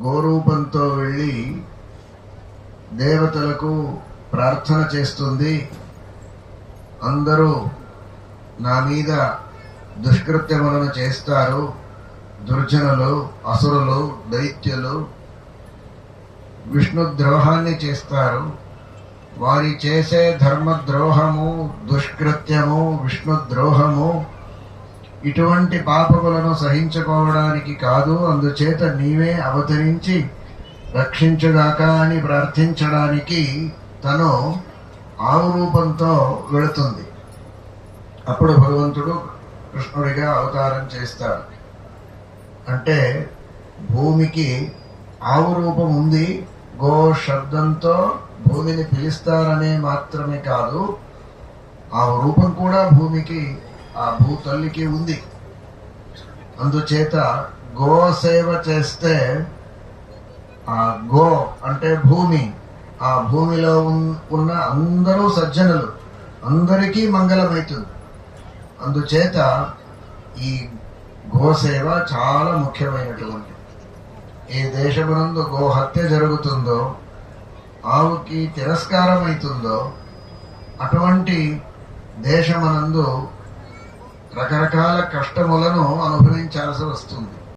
గోరూపంతో వెళ్ళి దేవతలకు ప్రార్థన చేస్తుంది. అందరూ నా మీద దుష్కృత్యములను చేస్తారు. దుర్జనులు అసురులు దైత్యులు విష్ణు ద్రోహాన్ని చేస్తారు. వారి చేసే ధర్మద్రోహము దుష్కృత్యము విష్ణు ద్రోహము ఇటువంటి పాపములను సహించుకోవడానికి కాదు అందుచేత నీవే అవతరించి రక్షించుగాక అని ప్రార్థించడానికి తను ఆవు రూపంతో వెళుతుంది. అప్పుడు భగవంతుడు కృష్ణుడిగా అవతారం చేస్తాడు. అంటే భూమికి ఆవు రూపం ఉంది గో శబ్దంతో భూమిని పిలుస్తారనే మాత్రమే కాదు ఆ రూపం కూడా భూమికి ఆ భూతల్లికి ఉంది. అందుచేత గో సేవ చేస్తే ఆ గో అంటే భూమి ఆ భూమిలో ఉన్న అందరూ సజ్జనులు అందరికీ మంగళమవుతుంది అందుచేత ఈ గోసేవ చాలా ముఖ్యమైనటువంటి. ఏ దేశమునందు గో హత్య జరుగుతుందో ఆవుకి తిరస్కారం అవుతుందో అటువంటి దేశమనందు రకరకాల కష్టములను అనుభవించాల్సి వస్తుంది.